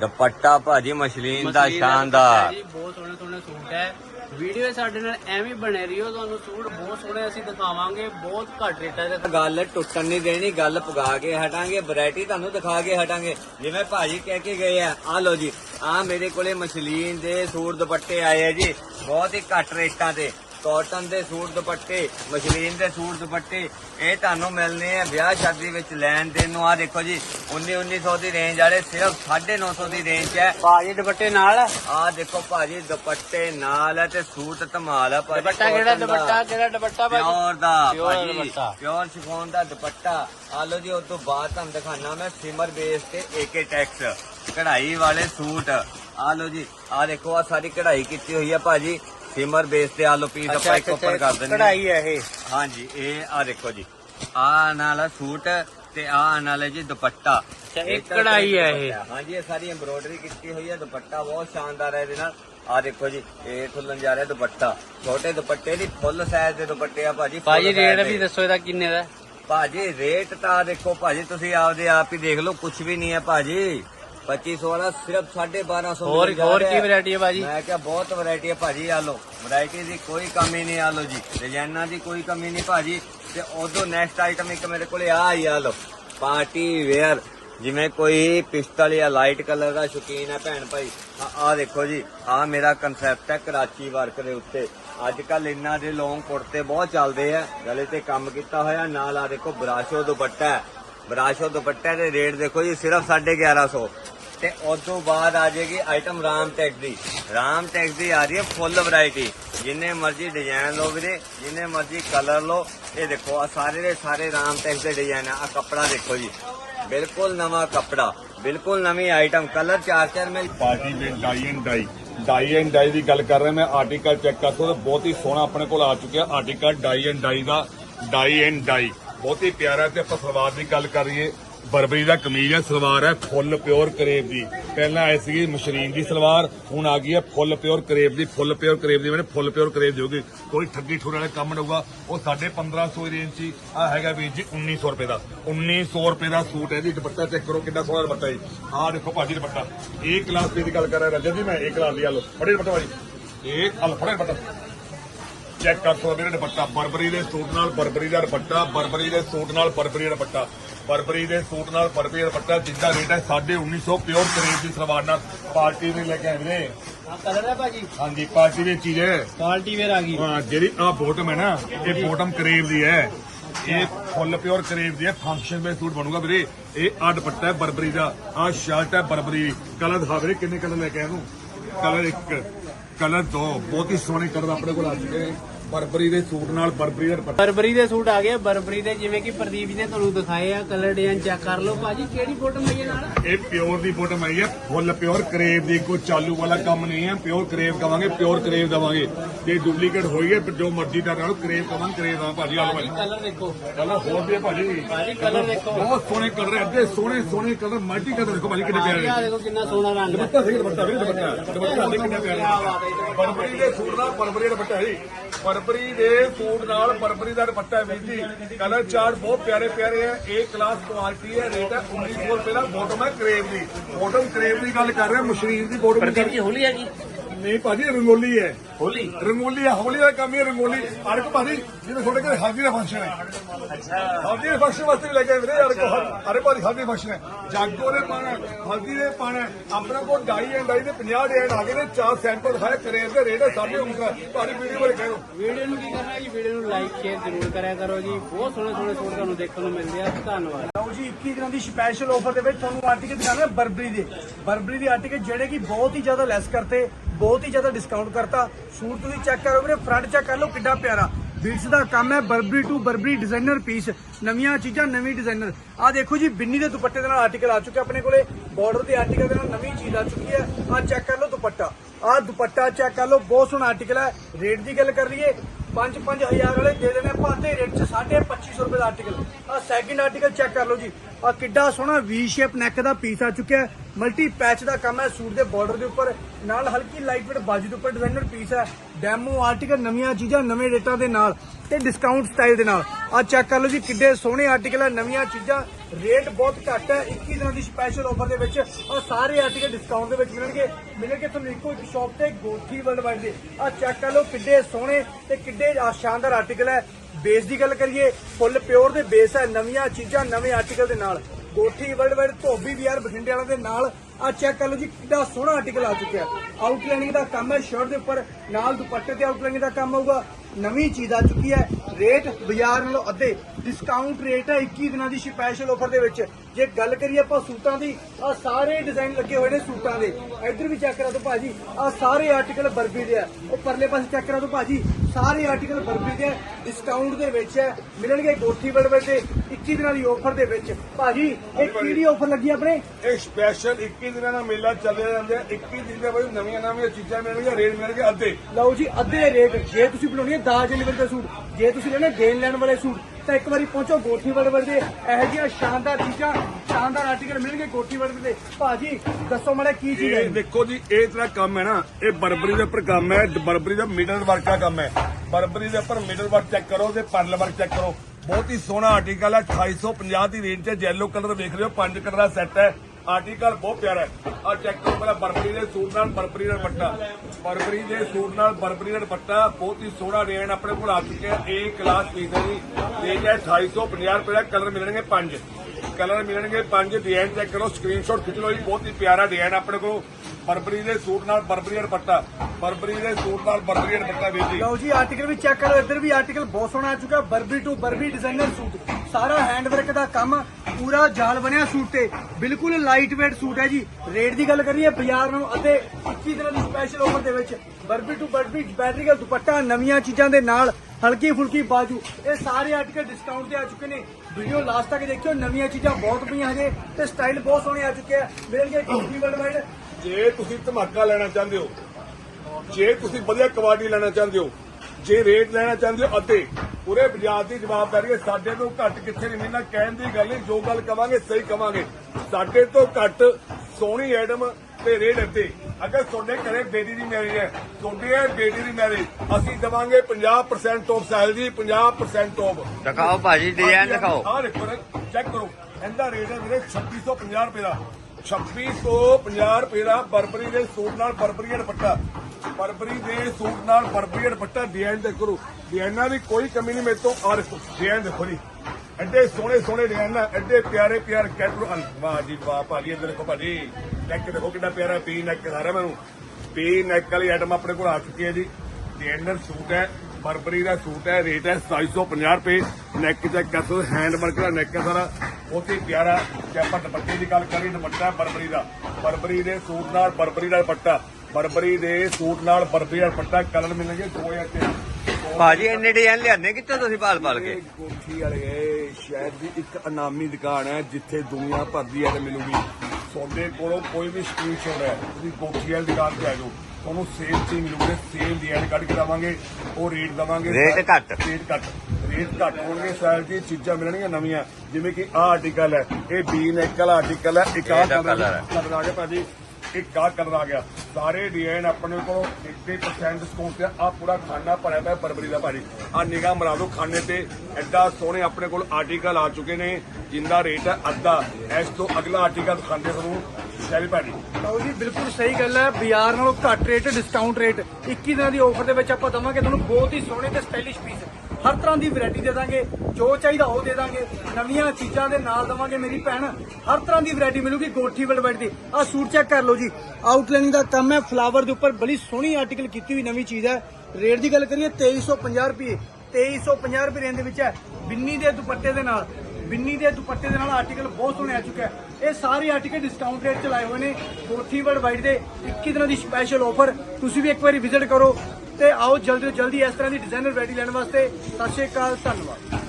ਦੁਪੱਟਾ ਭਾਜੀ ਮਸ਼ਲੀਨ ਦਾ ਸ਼ਾਨਦਾਰ। ਜੀ ਬਹੁਤ ਸੋਹਣੇ ਸੋਹਣੇ ਸੂਟ ਹੈ। ਵੀਡੀਓ ਸਾਡੇ ਨਾਲ ਐਵੇਂ ਬਣੇ ਰਹੀਓ ਤੁਹਾਨੂੰ ਸੂਟ ਬਹੁਤ ਸੋਹਣੇ ਅਸੀਂ ਦਿਖਾਵਾਂਗੇ ਬਹੁਤ ਘੱਟ ਰੇਟਾਂ ਦੇ ਗੱਲ ਟੁੱਟਣ ਨਹੀਂ ਦੇਣੀ ਗੱਲ ਪੁਗਾ ਕੇ ਹਟਾਂਗੇ ਵੈਰਾਈਟੀ ਤੁਹਾਨੂੰ ਦਿਖਾ ਕੇ ਹਟਾਂਗੇ। ਜਿਵੇਂ ਭਾਜੀ ਕਹਿ ਕੇ ਗਏ ਆ ਆ ਲੋ ਜੀ ਆ ਮੇਰੇ ਕੋਲੇ ਮਸ਼ਲੀਨ ਦੇ ਸੂਟ ਦੁਪੱਟੇ ਆਏ ਆ ਜੀ ਬਹੁਤ ਹੀ ਘੱਟ ਰੇਟਾਂ ਤੇ। ਕਾਟਨ ਦੇ ਸੂਟ ਦੁਪੱਟੇ ਮਸ਼ਲੀਨ ਦੇ ਸੂਟ ਦੁਪੱਟੇ ਇਹ ਤੁਹਾਨੂੰ ਮਿਲਨੇ ਆ ਵਿਆਹ ਸ਼ਾਦੀ ਵਿੱਚ ਲੈਣ ਦੇਣ ਨੂੰ। ਆ ਦੇਖੋ ਜੀ 19 1900 ਦੀ ਰੇਂਜ ਵਾਲੇ ਸਿਰਫ 950 ਦੀ ਰੇਂਜ ਹੈ। ਭਾਜੀ ਦੁਪੱਟੇ ਨਾਲ? ਆ ਦੇਖੋ ਭਾਜੀ ਦੁਪੱਟੇ ਨਾਲ ਹੈ ਤੇ ਸੂਟ ਧਮਾਲ ਹੈ ਭਾਜੀ ਦੁਪੱਟਾ ਕਿਹੜਾ। ਦੁਪੱਟਾ? ਕਿਹੜਾ ਦੁਪੱਟਾ ਭਾਜੀ? ਪਿਓਰ ਦਾ ਭਾਜੀ। ਪਿਓਰ ਸ਼ਿਫੋਨ ਦਾ ਦੁਪੱਟਾ। ਆ ਲਓ ਜੀ ਉਸ ਤੋਂ ਬਾਅਦ ਤੁਹਾਨੂੰ ਦਿਖਾਣਾ ਮੈਂ ਸਿਮਰ ਬੇਸ ਤੇ ਏਕੇ ਟੈਕਸ ਕਢਾਈ ਵਾਲੇ ਸੂਟ। ਆ ਲਓ ਜੀ ਆ ਦੇਖੋ ਆ ਸਾਰੀ ਕਢਾਈ ਕੀਤੀ ਹੋਈ ਹੈ ਭਾਜੀ। ਸਿਮਰ ਬੇਸ ਤੇ ਆ ਲਓ ਪੀਸ ਆਪਾਂ ਇੱਕ ਉੱਪਰ ਕਰ ਦਿੰਦੇ। ਕਢਾਈ ਹੈ ਇਹ। ਹਾਂਜੀ ਇਹ ਆ ਦੇਖੋ ਜੀ। ਆ ਨਾਲ ਸੂਟ ਤੇ ਆ ਨਾਲ ਜੀ ਦੁਪੱਟਾ। ਇਹ ਕਢਾਈ ਹੈ ਇਹ। ਹਾਂਜੀ ਇਹ ਸਾਰੀ ਐਮਬ੍ਰੋਇਡਰੀ ਕੀਤੀ ਹੋਈ ਹੈ ਦੁਪੱਟਾ ਬਹੁਤ ਸ਼ਾਨਦਾਰ ਹੈ ਇਹਦੇ ਨਾਲ। ਆ ਦੇਖੋ ਜੀ ਇਹ ਖੁੱਲਣ ਜਾ ਰਿਹਾ ਦੁਪੱਟਾ। ਛੋਟੇ ਦੁਪੱਟੇ ਦੀ ਫੁੱਲ ਸਾਈਜ਼ ਦੇ ਦੁਪੱਟੇ ਆ ਭਾਜੀ ਭਾਜੀ ਰੇਟ। ਵੀ ਦੱਸੋ ਇਹਦਾ ਕਿੰਨੇ ਦਾ? ਭਾਜੀ ਰੇਟ ਤਾਂ ਦੇਖੋ ਭਾਜੀ ਤੁਸੀਂ ਆਪਦੇ ਆਪ ਹੀ ਦੇਖ ਲਓ ਕੁਝ ਵੀ ਨਹੀਂ ਹੈ ਭਾਜੀ। 2500 ਵਾਲਾ ਸਿਰਫ 1250 ਹੋਰ ਮਿਲ ਜਾ ਹੋਰ ਰਿਹਾ ਕੀ ਵੈਰਾਈਟੀ ਹੈ ਭਾਜੀ? ਮੈਂ ਕਿਹਾ ਬਹੁਤ ਵੈਰਾਈਟੀ ਹੈ ਭਾਜੀ ਆ ਲੋ ਵੈਰਾਈਟੀ ਦੀ ਕੋਈ ਕਮੀ ਨਹੀਂ ਆ ਲੋ ਜੀ। ਡਿਜ਼ਾਈਨਾਂ ਦੀ ਕੋਈ ਕਮੀ ਨਹੀਂ ਭਾਜੀ। ਤੇ ਉਦੋਂ ਨੈਕਸਟ ਆਈਟਮ ਇੱਕ ਮੇਰੇ ਕੋਲੇ ਆ ਹੀ ਆ ਲੋ ਪਾਰਟੀ ਵੇਅਰ ਜਿਵੇਂ ਕੋਈ ਪਿਸਤਲ ਜਾਂ ਲਾਈਟ ਕਲਰ ਦਾ ਸ਼ੌਕੀਨ ਹੈ ਭੈਣ ਭਾਈ। ਆ ਦੇਖੋ ਜੀ। ਆ ਮੇਰਾ ਕਨਸੈਪਟ ਹੈ ਕਰਾਚੀ ਵਰਕ ਦੇ ਉੱਤੇ। ਅੱਜ ਕੱਲ ਇਹਨਾਂ ਦੇ ਲੌਂਗ ਕੁੜਤੇ ਬਹੁਤ ਚੱਲਦੇ ਆ। ਗਲੇ ਤੇ ਕੰਮ ਕੀਤਾ ਹੋਇਆ ਨਾਲ ਆ ਦੇਖੋ ਬਰਾਸ਼ੋ ਦੁਪੱਟਾ ਹੈ। ਬਰਾਸ਼ੋ ਦੁਪੱਟੇ ਦੇ ਰੇਟ ਦੇਖੋ ਜੀ, ਸਿਰਫ 1150 ਤੇ ਉਸ ਤੋਂ ਬਾਅਦ ਆ ਜਾਏਗੀ ਆਈਟਮ ਰਾਮ ਟੈਕਸ ਦੀ। ਰਾਮ ਟੈਕਸ ਦੀ ਆ ਰਹੀ ਹੈ ਫੁੱਲ ਵੈਰਾਈਟੀ ਜਿੰਨੇ ਮਰਜ਼ੀ ਡਿਜ਼ਾਈਨ ਲਓ ਵੀਰੇ, ਜਿੰਨੇ ਮਰਜ਼ੀ ਕਲਰ ਲਓ। ਇਹ ਦੇਖੋ ਆ ਸਾਰੇ ਦੇ ਸਾਰੇ ਰਾਮ ਟੈਕਸ ਦੇ ਡਿਜ਼ਾਈਨ ਆ। ਆਹ ਕੱਪੜਾ ਦੇਖੋ ਜੀ। ਬਿਲਕੁਲ ਨਵਾਂ ਕੱਪੜਾ, ਬਿਲਕੁਲ ਨਵੀਂ ਆਈਟਮ ਕਲਰ ਚਾਰ ਚਾਰ ਮਿਲ ਪਾਰਟੀ ਦੇ dye and dye dye and dye ਦੀ ਗੱਲ ਕਰ ਰਿਹਾ ਮੈਂ ਆਰਟੀਕਲ ਚੈੱਕ ਕਰ ਸਕਦਾ। ਬਹੁਤ ਹੀ ਸੋਹਣਾ ਆਪਣੇ ਕੋਲ ਆ ਚੁੱਕਿਆ ਆਰਟੀਕਲ ਡਾਈ ਐਂਡ ਡਾਈ ਦਾ। ਡਾਈ ਐਂਡ ਡਾਈ ਬਹੁਤ ਹੀ ਪਿਆਰਾ ਤੇ ਆਪਾਂ ਸਲਵਾਰ ਦੀ ਗੱਲ ਕਰੀਏ ਬਰਬਰੀ ਦਾ ਕਮੀਜ਼ ਹੈ, ਸਲਵਾਰ ਹੈ ਫੁੱਲ ਪਿਓਰ ਕਰੇਬ ਦੀ। ਪਹਿਲਾਂ ਆਈ ਸੀਗੀ ਮਸ਼ਰੀਨ ਦੀ ਸਲਵਾਰ, ਹੁਣ ਆ ਗਈ ਹੈ ਫੁੱਲ ਪਿਓਰ ਕਰੇਬ ਦੀ। ਫੁੱਲ ਪਿਓਰ ਕਰੇਬ ਦੀ ਮੈਨੇ ਫੁੱਲ ਪਿਓਰ ਕਰੇਪ ਦਿਓਗੇ ਕੋਈ ਠੱਗੀ ਠੁਰ ਵਾਲੇ ਕੰਮ ਨਹੀਂ ਹੋਊਗਾ। ਉਹ ਸਾਡੇ 1500 ਦੀ ਰੇਂਜ 'ਚ ਆ ਹੈਗਾ ਵੀਰ ਜੀ 1900 ਰੁਪਏ ਦਾ। 1900 ਰੁਪਏ ਦਾ ਸੂਟ ਹੈ ਜੀ ਦੁਪੱਟਾ ਚੈੱਕ ਕਰੋ ਕਿੰਨਾ ਸੋਹਣਾ ਦੁਪੱਟਾ ਜੀ ਆਹ ਦੇਖੋ ਭਾਜੀ ਦੁਪੱਟਾ। ਇਹ ਕਲਾਸ ਦੀ ਗੱਲ ਕਰ ਰਿਹਾ ਰਜਤ ਜੀ, ਮੈਂ ਇਹ ਕਲਾਸ ਦੀ ਹਲੋ ਫੜੇ ਦੁਪੱਟਾ ਭਾਜੀ। ਇਹ ਹਲ ਫੜੇ ਦੁਪੱਟਾ। ਚੈੱਕ ਕਰ ਸਕਦੇ ਨੇ ਦੁਪੱਟਾ। ਬਰਬਰੀ ਦੇ ਸੂਟ ਨਾਲ ਬਰਬਰੀ ਦਾ ਦੁਪੱਟਾ ਬਰਬਰੀ ਦੇ ਸੂਟ ਨਾਲ ਬਰਬਰੀ ਦਾ ਦੁਪੱਟਾ। ਬਰਬਰੀ ਦੇ ਸੂਟ ਨਾਲ ਬਰਬਰੀ ਦਾ ਦੁਪੱਟਾ ਜਿੱਦਾਂ ਰੇਟ ਹੈ 1950 ਪਿਓਰ ਕਰੇਜ ਦੀ ਸਲਵਾਰ ਨਾਲ। ਪਾਰਟੀ ਵੀ ਲੈ ਕੇ ਆਏ ਵੀਰੇ। ਆ ਕਲਰ ਹੈ ਭਾਜੀ। ਹਾਂਜੀ ਪਾਰਟੀ ਦੀ ਚੀਜ਼ ਹੈ। ਕੁਆਲਿਟੀ ਵੇਰ ਆ ਗਈ। ਹਾਂ ਜਿਹੜੀ ਆ ਬੋਟਮ ਹੈ ਨਾ ਇਹ ਬੋਟਮ ਕਰੇਵ ਦੀ ਹੈ। ਇਹ ਫੁੱਲ ਪਿਓਰ ਕਰੇਵ ਦੀ ਹੈ। ਫੰਕਸ਼ਨ ਵਿੱਚ ਸੂਟ ਬਣੂਗਾ ਵੀਰੇ। ਇਹ ਆ ਦੁਪੱਟਾ ਹੈ ਬਰਬਰੀ ਦਾ। ਆ ਸ਼ਰਟ ਹੈ ਬਰਬਰੀ ਕਲਰ ਦਿਖਾ ਵੀਰੇ ਕਿੰਨੇ ਕਲਰ ਲੈ ਕੇ ਆਇਆ ਤੂੰ ਕਲਰ ਇੱਕ ਕਲਰ ਦੋ। ਬਹੁਤ ਹੀ ਸੋਹਣੇ ਕਲਰ ਆਪਣੇ ਕੋਲ ਆ ਚੁੱਕੇ ਨੇ। ਬਰਬਰੀ ਦੇ ਸੂਟ ਨਾਲ ਬਰਬਰੀ ਦਾ ਦੁਪੱਟਾ। ਬਰਬਰੀ ਦੇ ਸੂਟ ਆ ਗਏ ਬਰਬਰੀ ਦੇ ਜਿਵੇਂ ਕਿ ਪ੍ਰਦੀਪ ਜੀ ਨੇ ਤੁਹਾਨੂੰ ਦਿਖਾਏ ਆ। ਕਲਰ ਡਿਜ਼ਾਈਨ ਚੈੱਕ ਕਰ ਲਓ। ਭਾਜੀ ਕਿਹੜੀ ਫੋਟੋ ਮਈਏ ਨਾਲ? ਇਹ ਪਿਓਰ ਦੀ ਬੋਟਮ ਆਈ ਹੈ ਫੁੱਲ ਪਿਓਰ ਕਰੇਵ ਦੀ ਕੋਈ ਚਾਲੂ ਵਾਲਾ ਕੰਮ ਨਹੀਂ ਹੈ ਪਿਓਰ ਕਰੇਵ ਕਵਾਂਗੇ ਪਿਓਰ ਕਰੇਵ ਦਵਾਂਗੇ। ਜੇ ਡੁਪਲੀਕੇਟ ਹੋਈ ਹੈ ਜੋ ਮਰਜ਼ੀ ਦਾ ਨਾਲ ਕਰੇਵ ਕਵਾਂਗੇ ਕਰੇਵ ਆ ਭਾਜੀ ਆਲੋ ਭਾਜੀ ਕਲਰ ਦੇਖੋ। ਕਲਰ ਹੋਰ ਵੀ ਹੈ ਭਾਜੀ। ਭਾਜੀ ਕਲਰ ਦੇਖੋ। ਬਹੁਤ ਸੋਹਣੇ ਕਲਰ ਹੈ ਅੱਗੇ ਸੋਹਣੇ ਸੋਹਣੇ ਕਲਰ ਮਲਟੀ ਕਲਰ ਦੇਖੋ ਭਾਜੀ ਕਿੰਨੇ ਪਿਆਰੇ। ਆ ਦੇਖੋ ਕਿੰਨਾ ਸੋਹਣਾ ਰੰਗ ਦੁਪੱਟਾ ਸਹੀ ਦੁਪੱਟਾ ਵੀਰੇ ਦੁਪੱਟਾ। ਦੁਪੱਟਾ ਦੇ ਕਿੰਨਾ ਪਿਆਰਾ। ਬਰਬਰੀ ਦੇ ਸੂਟ ਨਾਲ ਬਰਬਰੀ ਦਾ ਦੁਪੱਟਾ ਹੈ ਜੀ ਬਰਬਰੀ ਦੇ ਸੂਟ ਨਾਲ ਬਰਬਰੀ ਦਾ ਦੁਪੱਟਾ ਹੈ ਵੀਰ ਜੀ। ਕਲਰ ਚਾਰਟ ਬਹੁਤ ਪਿਆਰੇ ਪਿਆਰੇ ਹੈ। ਏ ਕਲਾਸ ਕੁਆਲਿਟੀ ਹੈ ਰੇਟ ਹੈ 1900 ਰੁਪਏ ਦਾ ਬੋਟਮ ਹੈ ਕਰੇਵ ਦੀ। ਬੋਟਮ ਕਰੇਵ ਦੀ ਗੱਲ ਕਰ ਰਿਹਾ ਮਸ਼ਰੀਰ ਦੀ ਬੋਟਮ ਦੀ ਹੋਲੀ ਹੈਗੀ ਨਹੀਂ ਭਾਜੀ ਰੰਗੋਲੀ ਹੈ। ਹੋਲੀ? ਰੰਗੋਲੀ ਹੈ ਹੋਲੀ ਦਾ ਕੰਮ ਹੀ ਹੈ ਰੰਗੋਲੀ। ਅਰਕ ਭਾਜੀ ਜਿਹਨੇ ਤੁਹਾਡੇ ਘਰੇ ਹਲਦੀ ਦਾ ਫੰਕਸ਼ਨ ਹੈ। ਹਲਦੀ ਦੇ ਫੰਕਸ਼ਨ ਵਾਸਤੇ ਵੀ ਲੈ ਕੇ ਆਏ ਵੀਰੇ ਅਰਕ ਅਰੇ ਭਾਜੀ ਹਲਦੀ ਫੰਕਸ਼ਨ ਹੈ। ਜਾਗੋ ਦੇ ਪਾਣਾ ਹਲਦੀ ਦੇ ਪਾਣਾ ਆਪਣਾ ਕੋਲ ਡਾਈ ਐਂਡ ਡਾਈ ਦੇ 50 ਡਿਜ਼ਾਈਨ ਆ ਗਏ ਨੇ ਚਾਰ ਸੈਂਪਲ ਦਿਖਾਏ ਕਰੇਵ ਦੇ ਰੇਟ ਹੈ ਸਾਡੇ ਹੁੰਦਾ ਤੁਹਾਡੀ ਵੀਡੀਓ ਬਾਰੇ ਕਹਿਓ ਵੀਡੀਓ ਨੂੰ ਕੀ ਕਰਨਾ ਜੀ ਵੀਡੀਓ ਨੂੰ ਲਾਈਕ ਸ਼ੇਅਰ ਜ਼ਰੂਰ ਕਰਿਆ ਕਰੋ ਜੀ। ਬਹੁਤ ਸੋਹਣੇ ਸੋਹਣੇ ਸੂਟ ਤੁਹਾਨੂੰ ਦੇਖਣ ਨੂੰ ਮਿਲਦੇ ਆ। ਧੰਨਵਾਦ। ਲਓ ਜੀ 21 ਦਿਨਾਂ ਦੀ ਸਪੈਸ਼ਲ ਆਫਰ ਦੇ ਵਿੱਚ ਤੁਹਾਨੂੰ ਆਰਟੀਕਲ ਦਿਖਾਣਾ ਬਰਬਰੀ ਦੇ। ਬਰਬਰੀ ਦੇ ਆਰਟੀਕਲ ਜਿਹੜੇ ਕਿ ਬਹੁਤ ਹੀ ਜ਼ਿਆਦਾ ਲੈਸ ਕਰਤੇ ਬਹੁਤ ਹੀ ਜ਼ਿਆਦਾ ਡਿਸਕਾਊਂਟ ਕਰਤਾ। ਸੂਟ ਤੁਸੀਂ ਚੈੱਕ ਕਰੋ ਵੀਰੇ ਫਰੰਟ ਚੈੱਕ ਕਰ ਲਓ ਕਿੱਡਾ ਪਿਆਰਾ। ਬੀਟਸ ਦਾ ਕੰਮ ਹੈ Burberry to Burberry designer piece ਨਵੀਆਂ ਚੀਜ਼ਾਂ, ਨਵੀਂ ਡਿਜ਼ਾਈਨਰ ਆ ਦੇਖੋ ਜੀ, ਬਿੰਨੀ ਦੇ ਦੁਪੱਟੇ ਦੇ ਨਾਲ ਆਰਟੀਕਲ ਆ ਚੁੱਕਿਆ ਆਪਣੇ ਕੋਲੇ। ਬਾਰਡਰ ਦੇ ਆਰਟੀਕਲ ਦੇ ਨਾਲ ਨਵੀਂ ਚੀਜ਼ ਆ ਚੁੱਕੀ ਹੈ। ਆ ਚੈੱਕ ਕਰ ਲਓ ਦੁਪੱਟਾ। ਆ ਦੁਪੱਟਾ ਚੈੱਕ ਕਰ ਲਓ, ਬਹੁਤ ਸੋਹਣਾ ਆਰਟੀਕਲ ਹੈ। ਰੇਟ ਦੀ ਗੱਲ ਕਰ ਲਈਏ 5-5000 ਵਾਲੇ ਦੇ ਦੇਣੇ ਭਾਤੇ ਰੇਟ ਚ 2500 ਰੁਪਏ ਦਾ ਆਰਟੀਕਲ ਆ ਸੈਕਿੰਡ ਆਰਟੀਕਲ ਚੈੱਕ ਕਰ ਲਓ ਜੀ। ਆ ਕਿੱਡਾ ਸੋਹਣਾ ਵੀ ਸ਼ੇਪ ਨੈਕ ਦਾ ਪੀਸ ਆ ਚੁੱਕਿਆ ਮਲਟੀ ਪੈਚ ਦਾ ਕੰਮ ਹੈ ਸੂਟ ਦੇ ਬਾਰਡਰ ਦੇ ਉੱਪਰ। ਨਾਲ ਹਲਕੀ ਲਾਈਟ ਵੇਟ ਬਾਜੂ ਦੇ ਉੱਪਰ ਡਿਜ਼ਾਈਨਰ ਪੀਸ ਹੈ। ਡੈਮੋ ਆਰਟੀਕਲ ਨਵੀਆਂ ਚੀਜ਼ਾਂ, ਨਵੇਂ ਰੇਟਾਂ ਦੇ ਨਾਲ ਤੇ ਡਿਸਕਾਊਂਟ ਸਟਾਈਲ ਦੇ ਨਾਲ। ਆ ਚੈੱਕ ਕਰ ਲਓ ਜੀ, ਕਿੱਡੇ ਸੋਹਣੇ ਆਰਟੀਕਲ ਹੈ, ਨਵੀਆਂ ਚੀਜ਼ਾਂ। ਰੇਟ ਬਹੁਤ ਘੱਟ ਹੈ। 21 ਦਿਨਾਂ ਦੀ ਸਪੈਸ਼ਲ ਆਫਰ ਦੇ ਵਿੱਚ ਆ ਸਾਰੇ ਆਰਟੀਕਲ ਡਿਸਕਾਊਂਟ ਦੇ ਵਿੱਚ ਮਿਲਣਗੇ। ਮਿਲਣਗੇ ਤੁਹਾਨੂੰ ਇੱਕੋ ਇੱਕ ਸ਼ਾਪ ਤੇ ਗੋਠੀ ਵਰਲਡ ਵਾਈਡ ਦੇ। ਆ ਚੈੱਕ ਕਰ ਲਓ ਕਿੱਡੇ ਸੋਹਣੇ ਤੇ ਕਿੱਡੇ ਸ਼ਾਨਦਾਰ ਆਰਟੀਕਲ ਹੈ। ਬੇਸ ਦੀ ਗੱਲ ਕਰੀਏ ਫੁੱਲ ਪਿਓਰ ਦੇ ਬੇਸ ਹੈ। ਨਵੀਆਂ ਚੀਜ਼ਾਂ, ਨਵੇਂ ਆਰਟੀਕਲ ਦੇ ਨਾਲ। ਗੋਠੀ ਵਰਲਡ ਵਾਈਡ ਧੋਬੀ ਵੀਆਰ ਬਠਿੰਡੇ ਵਾਲਿਆਂ ਦੇ ਨਾਲ। ਆ ਚੈੱਕ ਕਰ ਲਓ ਜੀ ਕਿੰਨਾ ਸੋਹਣਾ ਆਰਟੀਕਲ ਆ ਚੁੱਕਿਆ। ਆਊਟਲਾਈਨਿੰਗ ਦਾ ਕੰਮ ਹੈ ਸ਼ਰਟ ਦੇ ਉੱਪਰ। ਨਾਲ ਦੁਪੱਟੇ ਤੇ ਆਊਟਲਾਈਨਿੰਗ ਦਾ ਕੰਮ ਆਊਗਾ ਨਵੀਂ ਚੀਜ਼ ਆ ਚੁੱਕੀ ਹੈ। ਰੇਟ ਬਾਜ਼ਾਰ ਨਾਲੋਂ ਅੱਧੇ ਡਿਸਕਾਊਂਟ ਰੇਟ ਹੈ 21 ਦਿਨਾਂ ਦੀ ਸਪੈਸ਼ਲ ਆਫਰ ਦੇ ਵਿੱਚ। ਜੇ ਗੱਲ ਕਰੀਏ ਆਪਾਂ ਸੂਟਾਂ ਦੀ ਆ ਸਾਰੇ ਡਿਜ਼ਾਈਨ ਲੱਗੇ ਹੋਏ ਨੇ ਸੂਟਾਂ ਦੇ। ਇੱਧਰ ਵੀ ਚੈੱਕ ਕਰਾ ਦਿਓ ਭਾਜੀ ਆ ਸਾਰੇ ਆਰਟੀਕਲ ਬਰਬੀ ਦੇ ਆ। ਉਹ ਪਰਲੇ ਪਾਸੇ ਚੈੱਕ ਕਰਾ ਦਿਓ ਭਾਜੀ ਸਾਰੇ ਆਰਟੀਕਲ ਬਰਬੀ ਦੇ ਡਿਸਕਾਊਂਟ ਦੇ ਵਿੱਚ ਹੈ ਮਿਲਣਗੇ ਗੋਠੀ ਬੜਬੜ ਦੇ 21 ਦਿਨਾਂ ਦੀ ਆਫਰ ਦੇ ਵਿੱਚ। ਭਾਜੀ ਇਹ ਕਿਹੜੀ ਆਫਰ ਲੱਗੀ ਆਪਣੇ? ਇਹ ਸਪੈਸ਼ਲ 21 ਦਿਨਾਂ ਦਾ ਮੇਲਾ ਚੱਲਿਆ ਜਾਂਦਾ ਹੈ। 21 ਦਿਨ ਦੇ ਬਾਅਦ ਨਵੀਆਂ ਨਵੀਆਂ ਚੀਜ਼ਾਂ ਮਿਲਣਗੀਆਂ ਰੇਟ ਮਿਲਣਗੇ ਅੱਧੇ। ਲਓ ਜੀ ਅੱਧੇ ਰੇਟ ਜੇ ਤੁਸੀਂ ਬਣਾਉਣੀ ਹੈ ਦਾਜ ਲੈਵਲ ਦੇ ਸੂਟ ਜੇ ਤੁਸੀਂ ਲੈਣੇ ਦੇਣ ਲੈਣ ਵਾਲੇ ਸੂਟ ਤਾਂ ਇੱਕ ਵਾਰੀ ਪਹੁੰਚੋ ਗੋਠੀ ਵੜਵੜ ਦੇ। ਇਹੋ ਜਿਹੀਆਂ ਸ਼ਾਨਦਾਰ ਚੀਜ਼ਾਂ ਸ਼ਾਨਦਾਰ ਆਰਟੀਕਲ ਮਿਲਣਗੇ ਗੋਠੀ ਵੜਵੜ ਦੇ। ਭਾਜੀ ਦੱਸੋ ਮਾੜਾ ਕੀ ਚੀਜ਼ ਹੈ ਇਹ ਦੇਖੋ ਜੀ ਇਹ ਜਿਹੜਾ ਕੰਮ ਹੈ ਨਾ ਇਹ ਬਰਬਰੀ ਦੇ ਉੱਪਰ ਕੰਮ ਹੈ ਬਰਬਰੀ ਦਾ ਮਿਡਲ ਵਰਕ ਦਾ ਕੰਮ ਹੈ। ਬਰਬਰੀ ਦੇ ਉੱਪਰ ਮਿਡਲ ਵਰਕ ਚੈੱਕ ਕਰੋ ਤੇ ਪਰਲ ਵਰਕ ਚੈੱਕ ਕਰੋ। ਬਹੁਤ ਹੀ ਸੋਹਣਾ ਆਰਟੀਕਲ ਹੈ 2850 ਦੀ ਰੇਂਜ 'ਚ ਯੈਲੋ ਕਲਰ ਵੇਖ ਰਹੇ ਹੋ ਪੰਜ ਕਲਰ ਦਾ ਸੈੱਟ ਹੈ। ਆਰਟੀਕਲ ਬਹੁਤ ਪਿਆਰਾ ਹੈ। ਆ ਚੈੱਕ ਕਰੋ ਮੇਰਾ ਬਰਬਰੀ ਦੇ ਸੂਟ ਨਾਲ ਬਰਬਰੀ ਦਾ ਦੁਪੱਟਾ। ਬਰਬਰੀ ਦੇ ਸੂਟ ਨਾਲ ਬਰਬਰੀ ਦਾ ਦੁਪੱਟਾ ਬਹੁਤ ਹੀ ਸੋਹਣਾ ਰੇਂਜ ਆਪਣੇ ਕੋਲ ਆ ਚੁੱਕਿਆ ਇਹ ਕਲਾਸ ਪੀਸ ਹੈ ਜੀ। ਰੇਂਜ ਹੈ 2850 ਰੁਪਏ ਦਾ ਕਲਰ ਮਿਲਣਗੇ ਪੰਜ। ਕਲਰ ਮਿਲਣਗੇ ਪੰਜ। ਡਿਜ਼ਾਈਨ ਚੈੱਕ ਕਰੋ ਸਕਰੀਨਸ਼ਾਟ ਖਿੱਚ ਲਓ ਜੀ। ਬਹੁਤ ਹੀ ਪਿਆਰਾ ਡਿਜ਼ਾਈਨ ਆਪਣੇ ਕੋਲ। ਬਰਬਰੀ ਦੇ ਸੂਟ ਨਾਲ ਬਰਬਰੀ ਦੁਪੱਟਾ, ਬਰਬਰੀ ਦੇ ਸੂਟ ਨਾਲ ਬਰਬਰੀ ਦੁਪੱਟਾ ਵੀਰ ਜੀ। ਲਓ ਜੀ ਆਰਟੀਕਲ ਵੀ ਚੈੱਕ ਕਰੋ, ਇੱਧਰ ਵੀ ਆਰਟੀਕਲ ਬਹੁਤ ਸੋਹਣਾ ਆ ਚੁੱਕਾ Barbie to Barbie designer suit. ਸਾਰਾ ਹੈਂਡ ਵਰਕ ਦਾ ਕੰਮ, ਪੂਰਾ ਜਾਲ ਬਣਿਆ ਸੂਟ ਤੇ। ਬਿਲਕੁਲ ਲਾਈਟ weight ਸੂਟ ਹੈ ਜੀ। ਰੇਟ ਦੀ ਗੱਲ ਕਰੀਏ ਬਾਜ਼ਾਰ ਨੂੰ ਅਤੇ 21 ਦਿਨਾਂ ਦੀ ਸਪੈਸ਼ਲ ਆਫਰ ਦੇ ਵਿੱਚ ਬਰਬੀ ਟੂ ਬਰਬੀ ਬੈਟਰੀ ਦੁਪੱਟਾ ਨਵੀਆਂ ਚੀਜ਼ਾਂ ਦੇ ਨਾਲ ਹਲਕੀ ਫੁਲਕੀ ਬਾਜੂ। ਇਹ ਸਾਰੇ ਆਰਟੀਕਲ ਡਿਸਕਾਊਂਟ ਤੇ ਆ ਚੁੱਕੇ ਨੇ। ਵੀਡੀਓ ਲਾਸਟ ਤੱਕ ਦੇਖਿਓ, ਨਵੀਆਂ ਚੀਜ਼ਾਂ ਬਹੁਤ ਪਈਆਂ ਹਜੇ ਤੇ ਸਟਾਈਲ ਬਹੁਤ ਸੋਹਣੇ ਆ ਚੁੱਕੇ ਆ। ਮਿਲਣਗੇ ਕੰਪਨੀ ਵਰਲਡ ਜੇ ਤੁਸੀਂ ਧਮਾਕਾ ਲੈਣਾ ਚਾਹੁੰਦੇ ਹੋ ਜੇ ਤੁਸੀਂ ਵਧੀਆ ਕੁਆਲਿਟੀ ਲੈਣਾ ਚਾਹੁੰਦੇ ਹੋ ਜੇ ਰੇਟ ਲੈਣਾ ਚਾਹੁੰਦੇ ਹੋ ਅੱਧੇ ਪੂਰੇ ਬਾਜ਼ਾਰ ਦੀ ਜਵਾਬਦਾਰੀ ਹੈ ਸਾਡੇ ਤੋਂ ਘੱਟ ਕਿੱਥੇ ਨਹੀਂ ਮਿਲਣਾ ਕਹਿਣ ਦੀ ਗੱਲ ਨਹੀਂ ਜੋ ਗੱਲ ਕਵਾਂਗੇ ਸਹੀ ਕਵਾਂਗੇ। ਸਾਡੇ ਤੋਂ ਘੱਟ ਸੋਹਣੀ ਐਡਮ ਤੇ ਰੇਟ ਅੱਧੇ ਅਗਰ ਤੁਹਾਡੇ ਘਰੇ ਬੇਟੀ ਦੀ ਮੈਰਿਜ ਹੈ ਤੁਹਾਡੇ ਹੈ ਬੇਟੀ ਦੀ ਮੈਰਿਜ ਅਸੀਂ ਦੇਵਾਂਗੇ 50% ਆਫ ਸੈਲ ਜੀ 50% ਆਫ ਦਿਖਾਓ ਭਾਜੀ ਡਿਜ਼ਾਈਨ ਦਿਖਾਓ। ਆਹ ਦੇਖੋ ਚੈੱਕ ਕਰੋ ਇਹਦਾ ਰੇਟ ਹੈ ਵੀਰੇ 2650 ਰੁਪਏ ਦਾ। 2650 ਰੁਪਏ ਦਾ ਬਰਬਰੀ ਦੇ ਸੂਟ ਨਾਲ ਬਰਬਰੀ ਦੁਪੱਟਾ। ਬਰਬਰੀ ਦੇ ਸੂਟ ਨਾਲ ਬਰਬਰੀ ਦੁਪੱਟਾ ਡਿਜ਼ਾਈਨ ਦੇਖ ਕਰੋ ਡਿਜ਼ਾਈਨਾਂ ਦੀ ਕੋਈ ਕਮੀ ਨਹੀਂ ਮੇਰੇ ਤੋਂ। ਆ ਦੇਖੋ, ਡਿਜ਼ਾਈਨ ਦੇਖੋ ਜੀ। ਐਡੇ ਸੋਹਣੇ ਸੋਹਣੇ ਡਿਜ਼ਾਈਨ ਨਾ ਐਡੇ ਪਿਆਰੇ ਪਿਆਰੇ ਕੈਟਰੋ ਵਾਹ ਜੀ ਵਾਹ, ਭਾਜੀ, ਇੱਧਰ ਦੇਖੋ ਭਾਜੀ। ਨੈਕ ਦੇਖੋ ਕਿੰਨਾ ਪਿਆਰਾ ਪੀ ਨੈਕ ਸਾਰਾ ਮੈਨੂੰ। ਪੀ ਨੈਕ ਵਾਲੀ ਆਈਟਮ ਆਪਣੇ ਕੋਲ ਆ ਚੁੱਕੀ ਹੈ ਜੀ। ਡਿਜ਼ਾਈਨਰ ਸੂਟ ਹੈ। ਬਰਬਰੀ ਦਾ ਸੂਟ ਹੈ ਰੇਟ ਹੈ 750 ਰੁਪਏ। ਨੈਕ ਚੈੱਕ ਕਰ ਸਕਦੇ ਹੈਂਡ ਵਰਕ ਦਾ ਨੈਕ ਹੈ ਸਾਰਾ। ਬਹੁਤ ਹੀ ਪਿਆਰਾ ਜੇ ਆਪਾਂ ਦੁਪੱਟੇ ਦੀ ਗੱਲ ਕਰੀਏ ਦੁਪੱਟਾ ਬਰਬਰੀ ਦਾ। ਬਰਬਰੀ ਦੇ ਸੂਟ ਨਾਲ ਬਰਬਰੀ ਦਾ ਦੁਪੱਟਾ। ਬਰਬਰੀ ਦੇ ਸੂਟ ਨਾਲ ਬਰਬਰੀ ਦਾ ਦੁਪੱਟਾ ਕਲਰ ਮਿਲਣਗੇ 2013 ਭਾਜੀ ਇੰਨੇ ਡਿਜ਼ਾਈਨ ਲਿਆਂਦੇ ਕਿੱਥੋਂ ਤੁਸੀਂ ਪਾਲ ਪਾਲ ਕੇ ਕੋਠੀ ਵਾਲੇ ਸ਼ਹਿਰ ਦੀ ਇੱਕ ਅਨਾਮੀ ਦੁਕਾਨ ਹੈ ਜਿੱਥੇ ਦੁਨੀਆ ਭਰ ਦੀ ਐਡ ਮਿਲੂਗੀ। ਤੁਹਾਡੇ ਕੋਲੋਂ ਕੋਈ ਵੀ ਸਕਰੀਨਸ਼ਾਟ ਹੈ ਤੁਸੀਂ ਕੋਠੀ ਵਾਲੀ ਦੁਕਾਨ ਤੇ ਆ ਜਾਓ। ਤੁਹਾਨੂੰ ਸੇਲ ਹੀ ਮਿਲੂਗੇ ਸੇਲ ਦੀ ਐਡ ਕੱਢ ਕੇ ਦਵਾਂਗੇ ਉਹ ਰੇਟ ਦਵਾਂਗੇ ਰੇਟ ਘੱਟ। ਰੇਟ ਘੱਟ ਰੇਟ ਘੱਟ ਹੋਣਗੇ ਸਾਈਜ਼ ਦੀ ਚੀਜ਼ਾਂ ਮਿਲਣਗੀਆਂ ਨਵੀਆਂ ਜਿਵੇਂ ਕਿ ਆਹ ਆਰਟੀਕਲ ਹੈ ਇਹ ਬੀ ਨੈਕ ਵਾਲਾ ਆਰਟੀਕਲ ਹੈ ਇੱਕ ਆਹ ਕਲਰ ਆ ਗਿਆ ਭਾਜੀ ਇੱਕ ਆਹ ਕਲਰ ਆ ਗਿਆ। ਸਾਰੇ ਡਿਜ਼ਾਈਨ ਆਪਣੇ ਕੋਲ 80% ਡਿਸਕਾਊਂਟ ਤੇ ਆ ਪੂਰਾ ਖਾਨਾ ਭਰਿਆ ਪਿਆ ਬਰਬਰੀ ਦਾ ਭਾਜੀ। ਆ ਨਿਗਾਹ ਮਰਾ ਦਿਓ ਖਾਨੇ ਤੇ ਐਡਾ ਸੋਹਣੇ ਆਪਣੇ ਕੋਲ ਆਰਟੀਕਲ ਆ ਚੁੱਕੇ ਨੇ। ਜਿੰਦਾ ਰੇਟ ਹੈ ਅੱਧਾ, ਇਸ ਤੋਂ ਅਗਲਾ ਆਰਟੀਕਲ ਦਿਖਾਉਂਦੇ ਤੁਹਾਨੂੰ ਸ਼ੈਰੀ ਭਾਜੀ ਲਓ ਜੀ, ਬਿਲਕੁਲ ਸਹੀ ਗੱਲ ਹੈ। ਬਾਜ਼ਾਰ ਨਾਲੋਂ ਘੱਟ ਰੇਟ ਡਿਸਕਾਊਂਟ ਰੇਟ 21 ਦਿਨਾਂ ਦੀ ਆਫਰ ਦੇ ਵਿੱਚ ਆਪਾਂ ਦਵਾਂਗੇ ਤੁਹਾਨੂੰ ਬਹੁਤ ਹੀ ਸੋਹਣੇ ਤੇ ਸਟਾਈਲਿਸ਼ ਪੀਸ ਹਰ ਤਰ੍ਹਾਂ ਦੀ ਵੈਰਾਈਟੀ ਦੇ ਦਾਂਗੇ, ਜੋ ਚਾਹੀਦਾ ਉਹ ਦੇ ਦਾਂਗੇ। ਨਵੀਆਂ ਚੀਜ਼ਾਂ ਦੇ ਨਾਲ ਦਵਾਂਗੇ ਮੇਰੀ ਭੈਣ। ਹਰ ਤਰ੍ਹਾਂ ਦੀ ਵੈਰਾਈਟੀ ਮਿਲੂਗੀ, ਗੋਠੀ ਵਲਵੈਟ ਦੀ। ਆਹ ਸੂਟ ਚੈੱਕ ਕਰ ਲਓ ਜੀ। ਆਊਟਲਾਈਨਿੰਗ ਦਾ ਕੰਮ ਹੈ ਫਲਾਵਰ ਦੇ ਉੱਪਰ ਬੜੀ ਸੋਹਣੀ ਆਰਟੀਕਲ ਕੀਤੀ ਹੋਈ ਨਵੀਂ ਚੀਜ਼ ਹੈ। ਰੇਟ ਦੀ ਗੱਲ ਕਰੀਏ 2350 ਰੁਪਏ। 2350 ਰੁਪਏ ਰੇਂਜ ਦੇ ਵਿੱਚ ਹੈ। ਬਿੰਨੀ ਦੇ ਦੁਪੱਟੇ ਦੇ ਨਾਲ। ਬਿੰਨੀ ਦੇ ਦੁਪੱਟੇ ਦੇ ਨਾਲ ਆਰਟੀਕਲ ਬਹੁਤ ਸੋਹਣੇ ਆ ਚੁੱਕਾ ਹੈ। ਇਹ ਸਾਰੇ ਆਰਟੀਕਲ ਡਿਸਕਾਊਂਟ ਰੇਟ ਚ ਲਾਏ ਹੋਏ ਨੇ। ਕੋਠੀ ਵਰਡ ਵਾਈਡ ਦੇ 21 ਦਿਨਾਂ ਦੀ ਸਪੈਸ਼ਲ ਆਫਰ ਤੁਸੀਂ ਵੀ ਇੱਕ ਵਾਰੀ ਵਿਜ਼ਿਟ ਕਰੋ ਤੇ ਆਓ ਜਲਦੀ ਤੋਂ ਜਲਦੀ ਇਸ ਤਰ੍ਹਾਂ ਦੀ ਡਿਜ਼ਾਈਨਰ ਵੈਰਾਈਟੀ ਲੈਣ ਵਾਸਤੇ। ਸਤਿ ਸ਼੍ਰੀ ਅਕਾਲ, ਧੰਨਵਾਦ।